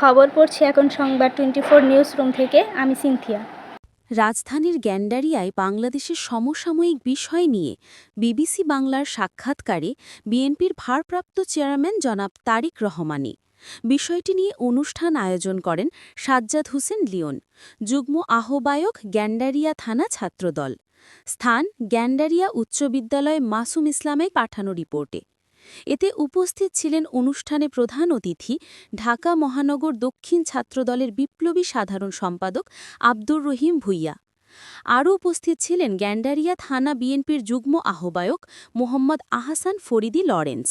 খবর পড়ছি এখন সংবাদ টোয়েন্টি ফোর নিউজ রুম থেকে। আমি সিনথিয়া। রাজধানীর গ্যান্ডারিয়ায় বাংলাদেশের সমসাময়িক বিষয় নিয়ে বিবিসি বাংলার সাক্ষাৎকারে বিএনপির ভারপ্রাপ্ত চেয়ারম্যান জনাব তারিক রহমানী বিষয়টি নিয়ে অনুষ্ঠান আয়োজন করেন সাজ্জাদ হোসেন লিওন, যুগ্ম আহ্বায়ক গ্যান্ডারিয়া থানা ছাত্রদল। স্থান গ্যান্ডারিয়া উচ্চ বিদ্যালয় মাসুম ইসলামে পাঠানো রিপোর্টে। এতে উপস্থিত ছিলেন অনুষ্ঠানে প্রধান অতিথি ঢাকা মহানগর দক্ষিণ ছাত্রদলের বিপ্লবী সাধারণ সম্পাদক আব্দুর রহিম ভুইয়া। আরও উপস্থিত ছিলেন গ্যান্ডারিয়া থানা বিএনপির যুগ্ম আহ্বায়ক মোহাম্মদ আহসান ফরিদি লরেন্স।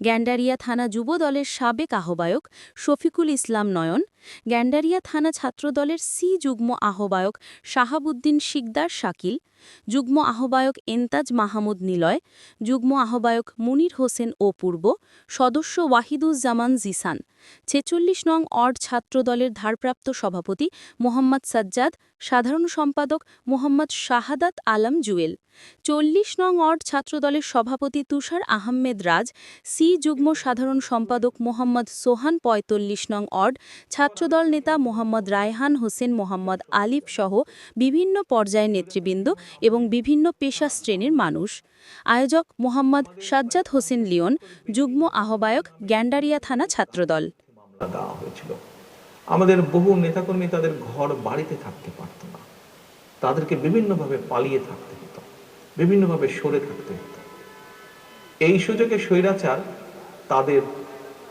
গ্যান্ডারিয়া থানা যুব দলের সাবেক আহ্বায়ক শফিকুল ইসলাম নয়ন, গ্যান্ডারিয়া থানা ছাত্রদলের সি যুগ্ম আহ্বায়ক শাহাবুদ্দিন শিকদার শাকিল, যুগ্ম আহ্বায়ক এন্তাজ মাহমুদ নিলয়, যুগ্ম আহ্বায়ক মুনির হোসেন অপূর্ব সদস্য ওয়াহিদুজ্জামান জিসান, ছেচল্লিশ নং অড ছাত্রদলের ধারপ্রাপ্ত সভাপতি মোহাম্মদ সাজ্জাদ সাধারণ সম্পাদক মোহাম্মদ শাহাদাত আলম জুয়েল। চল্লিশ নং অড ছাত্রদলের সভাপতি তুষার আহমেদ রাজ, সি যুগ্ম সাধারণ সম্পাদক মোহাম্মদ সোহান পঁয়তাল্লিশ নং অড ছাত্রদল নেতা মোহাম্মদ রায়হান হোসেন, মোহাম্মদ আলিফ সহ বিভিন্ন পর্যায়ের নেতৃবৃন্দ এবং বিভিন্ন পেশা শ্রেণির মানুষ। আয়োজক মোহাম্মদ সাজ্জাদ হোসেন লিওন, যুগ্ম আহ্বায়ক গ্যান্ডারিয়া থানা ছাত্রদল। দেওয়া হয়েছিল। আমাদের বহু নেতাকর্মী তাদের ঘর বাড়িতে থাকতে পারত না। তাদেরকে বিভিন্নভাবে পালিয়ে থাকতে হতো, বিভিন্নভাবে সরে থাকতে হতো। এই সুযোগে স্বৈরাচার তাদের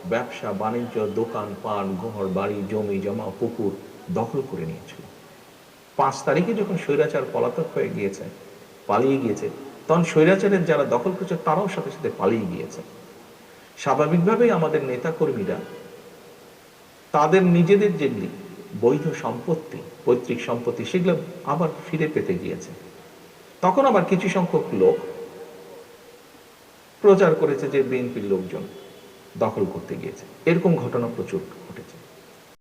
ব্যবসা, বাণিজ্য, দোকান, পান, ঘর, বাড়ি, জমি, জমা, পুকুর দখল করে নিয়েছিল। পাঁচ তারিখে যখন স্বৈরাচার পলাতক হয়ে গিয়েছে, পালিয়ে গিয়েছে, তখন স্বৈরাচারের যারা দখল করেছে, তারাও সাথে সাথে পালিয়ে গিয়েছে। স্বাভাবিকভাবেই আমাদের নেতাকর্মীরা তাদের নিজেদের যেগুলি বৈধ সম্পত্তি, পৈতৃক সম্পত্তি, সেগুলো আবার ফিরে পেতে গিয়েছে। তখন আবার কিছু সংখ্যক লোক প্রচার করেছে যে বিএনপির লোকজন দখল করতে গিয়েছে। এরকম ঘটনা প্রচুর ঘটেছে।